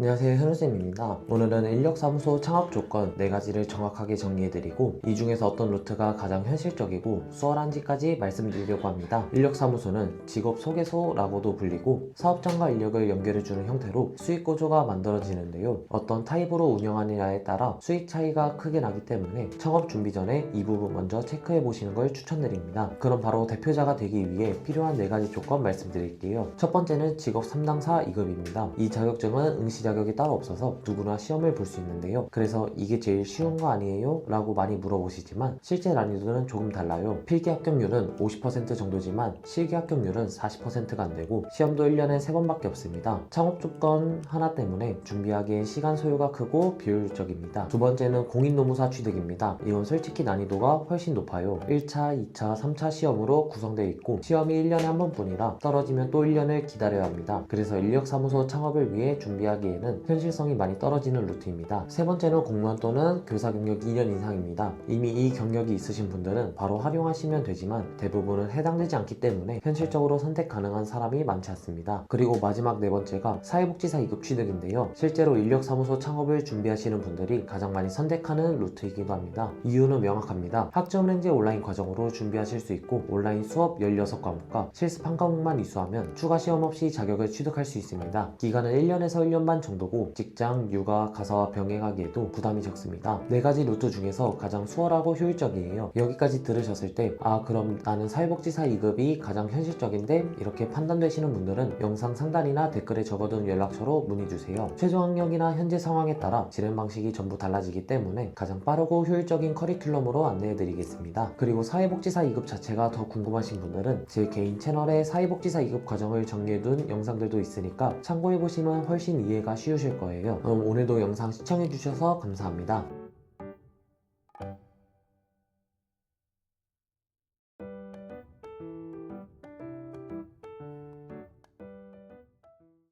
안녕하세요 현우쌤입니다. 오늘은 인력사무소 창업 조건 4가지를 정확하게 정리해드리고 이 중에서 어떤 루트가 가장 현실적이고 수월한지까지 말씀드리려고 합니다. 인력사무소는 직업 소개소라고도 불리고 사업장과 인력을 연결해주는 형태로 수익 구조가 만들어지는데요. 어떤 타입으로 운영하느냐에 따라 수익 차이가 크게 나기 때문에 창업 준비 전에 이 부분 먼저 체크해 보시는 걸 추천드립니다. 그럼 바로 대표자가 되기 위해 필요한 4가지 조건 말씀드릴게요. 첫 번째는 직업 3당사 2급입니다. 이 자격증은 응시 자 격이 따로 없어서 누구나 시험을 볼 수 있는데요. 그래서 이게 제일 쉬운 거 아니에요? 라고 많이 물어보시지만 실제 난이도는 조금 달라요. 필기 합격률은 50% 정도지만 실기 합격률은 40%가 안 되고 시험도 1년에 3번밖에 없습니다. 창업 조건 하나 때문에 준비하기엔 시간 소요가 크고 비효율적입니다. 두 번째는 공인노무사 취득입니다. 이건 솔직히 난이도가 훨씬 높아요. 1차, 2차, 3차 시험으로 구성되어 있고 시험이 1년에 한 번뿐이라 떨어지면 또 1년을 기다려야 합니다. 그래서 인력사무소 창업을 위해 준비하기 에는 현실성이 많이 떨어지는 루트입니다. 세 번째는 공무원 또는 교사 경력 2년 이상입니다. 이미 이 경력이 있으신 분들은 바로 활용하시면 되지만 대부분은 해당되지 않기 때문에 현실적으로 선택 가능한 사람이 많지 않습니다. 그리고 마지막 네 번째가 사회복지사 2급 취득인데요. 실제로 인력사무소 창업을 준비하시는 분들이 가장 많이 선택하는 루트이기도 합니다. 이유는 명확합니다. 학점 렌즈 온라인 과정으로 준비하실 수 있고 온라인 수업 16과목과 실습 한 과목만 이수하면 추가 시험 없이 자격을 취득할 수 있습니다. 기간은 1년에서 1년 반 정도고 직장, 육아, 가사와 병행하기에도 부담이 적습니다. 네 가지 루트 중에서 가장 수월하고 효율적이에요. 여기까지 들으셨을 때, 아, 그럼 나는 사회복지사 2급이 가장 현실적인데? 이렇게 판단되시는 분들은 영상 상단이나 댓글에 적어둔 연락처로 문의주세요. 최종 학력이나 현재 상황에 따라 진행 방식이 전부 달라지기 때문에 가장 빠르고 효율적인 커리큘럼으로 안내해드리겠습니다. 그리고 사회복지사 2급 자체가 더 궁금하신 분들은 제 개인 채널에 사회복지사 2급 과정을 정리해둔 영상들도 있으니까 참고해보시면 훨씬 이해가 쉬우실 거예요. 그럼 오늘도 영상 시청해주셔서 감사합니다.